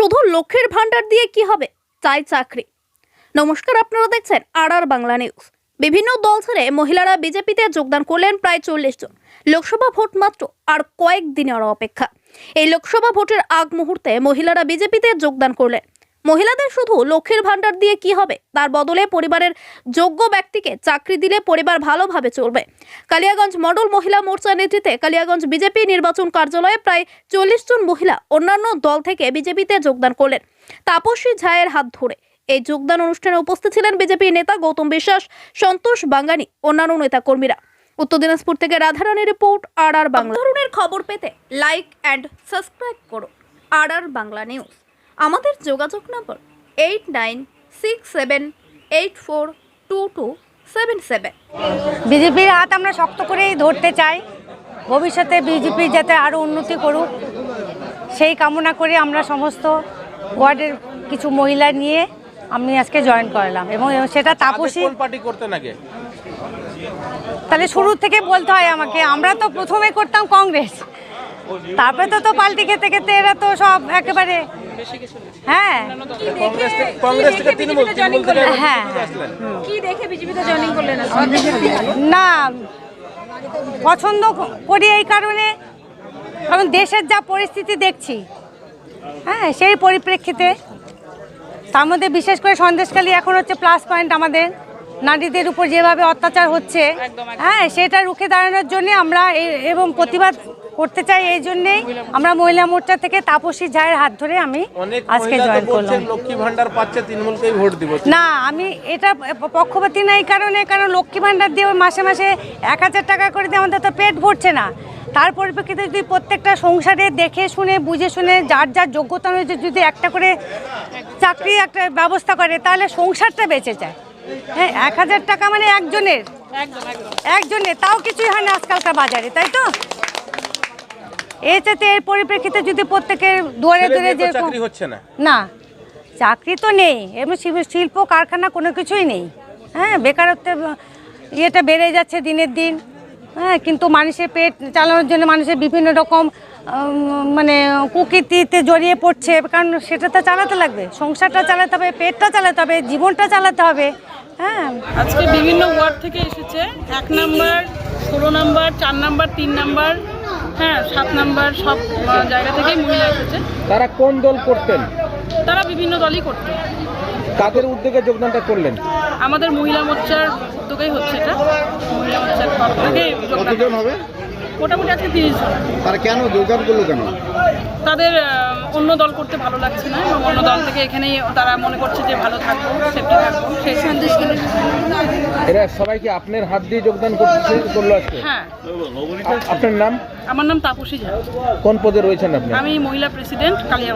শুধু লক্ষ্যের ভান্ডার দিয়ে কি হবে? চাই চাকরি। নমস্কার, আপনারা দেখছেন আর আর বাংলা নিউজ বিভিন্ন দল ছেড়ে মহিলারা বিজেপিতে যোগদান করলেন প্রায় চল্লিশ জন। লোকসভা ভোট মাত্র আর কয়েক দিনের অপেক্ষা। এই লোকসভা ভোটের আগ মুহূর্তে মহিলারা বিজেপিতে যোগদান করলেন। মহিলাদের শুধু লক্ষ্মীর ভান্ডার দিয়ে কি হবে? তার বদলে পরিবারের যোগ্য ব্যক্তিকে চাকরি দিলে পরিবার ভালোভাবে চলবে। কালিয়াগঞ্জ মডল মহিলা মোর্চার নেতৃত্বে কালিয়াগঞ্জ বিজেপি নির্বাচন কার্যালয়ে প্রায় চল্লিশ জন মহিলা অন্যান্য দল থেকে বিজেপিতে যোগদান করলেন। তাপসী ঝায়ের হাত ধরে এই যোগদান অনুষ্ঠানে উপস্থিত ছিলেন বিজেপি নেতা গৌতম বিশ্বাস, সন্তোষ বাঙ্গানি, অন্যান্য নেতা কর্মীরা উত্তর দিনাজপুর থেকে রাধারানী রিপোর্ট আর আর বাংলা ধরনের খবর পেতে লাইক অ্যান্ড সাবস্ক্রাইব করুন আর আর বাংলা নিউজ আমাদের যোগাযোগ নম্বর eight nine six seven eight four two two seven seven. বিজেপির হাত আমরা শক্ত করেই ধরতে চাই। ভবিষ্যতে বিজেপি যাতে আরও উন্নতি করুক সেই কামনা করে আমরা সমস্ত ওয়ার্ডের কিছু মহিলা নিয়ে আমি আজকে জয়েন করলাম এবং সেটা তাপসী পার্টি করতেন আগে? তাহলে শুরু থেকে বলতে হয় আমাকে আমরা তো প্রথমে করতাম কংগ্রেস। তারপরে তো তো পাল্টি খেতে খেতে এরা তো সব একেবারে হ্যাঁ। কংগ্রেস থেকে তৃণমূল তৃণমূল থেকে হ্যাঁ, কি দেখে বিজেপিতে জয়েনিং করলেন? না পছন্দ করি এই কারণে কারণ দেশের যা পরিস্থিতি দেখছি হ্যাঁ সেই পরিপ্রেক্ষিতে তার মধ্যে বিশেষ করে সন্দেশকালী এখন হচ্ছে প্লাস পয়েন্ট আমাদের নারীদের উপর যেভাবে অত্যাচার হচ্ছে হ্যাঁ সেটা রুখে দাঁড়ানোর জন্য আমরা এবং প্রতিবাদ করতে চাই এই জন্যেই আমরা মহিলা মোর্চা থেকে তাপসী ঝায়ের হাত ধরে আমি আজকে জয়েন করলাম। লক্ষ্মী ভান্ডার পাচ্ছে তৃণমূলকেই ভোট দিব। না আমি এটা পক্ষপাতি না এই কারণে কারণ লক্ষ্মী ভাণ্ডার দিয়ে মাসে মাসে এক হাজার টাকা করে দিয়ে আমাদের তো পেট ভরছে না। তার পরিপ্রেক্ষিতে যদি প্রত্যেকটা সংসারে দেখে শুনে বুঝে শুনে যার যার যোগ্যতা অনুযায়ী যদি একটা করে চাকরি একটা ব্যবস্থা করে তাহলে সংসারটা বেঁচে যায়। হ্যাঁ এক হাজার টাকা মানে একজনের। একজনের তাও কিছুই হয় না আজকালকার বাজারে তাই তো? এটাতে এর পরিপ্রেক্ষিতে যদি প্রত্যেকের দুয়ারে দুয়ারে যে চাকরি হচ্ছে না। না চাকরি তো নেই। এমনি শিল্প- শিল্প কারখানা কোনো কিছুই নেই। হ্যাঁ বেকারত্বের ইয়েটা বেড়ে যাচ্ছে দিনের দিন। হ্যাঁ কিন্তু মানুষের পেট চালানোর জন্য মানুষের বিভিন্ন রকম মানে কুকীর্তিতে জড়িয়ে পড়ছে। কারণ সেটা তো চালাতে লাগবে। সংসারটা চালাতে হবে পেটটা চালাতে হবে জীবনটা চালাতে হবে। হ্যাঁ। আজকে বিভিন্ন ওয়ার্ড থেকে এসেছে। এক নাম্বার ষোলো নাম্বার চার নাম্বার তিন নাম্বার। হ্যাঁ সাত নাম্বার সব জায়গা থেকেই মহিলা এসেছে। তারা কোন দল করতেন? তারা বিভিন্ন দলই করতো। তাদের উদ্যোগে যোগদানটা করলেন? আমাদের মহিলা মোর্চার উদ্যোগেই হচ্ছে এটা। মহিলা মোর্চার তরফ থেকে যোগদান কতজন হবে? মোটামুটি আজকে তিরিশ জন। তারা কেন যোগদান করল কেন? তাদের অন্য দল করতে ভালো লাগছে না। এবং অন্য দল থেকে এখানেই তারা মনে করছে যে ভালো থাকব সেফটি থাকব সেই সন্দেশ এরা সবাইকে আপনার হাত দিয়ে যোগদান করতে করল আজকে। হ্যাঁ। আপনার নাম? আমার নাম তাপসী ঝা। কোন পদে রয়েছেন আপনি? আমি মহিলা প্রেসিডেন্ট কালিয়া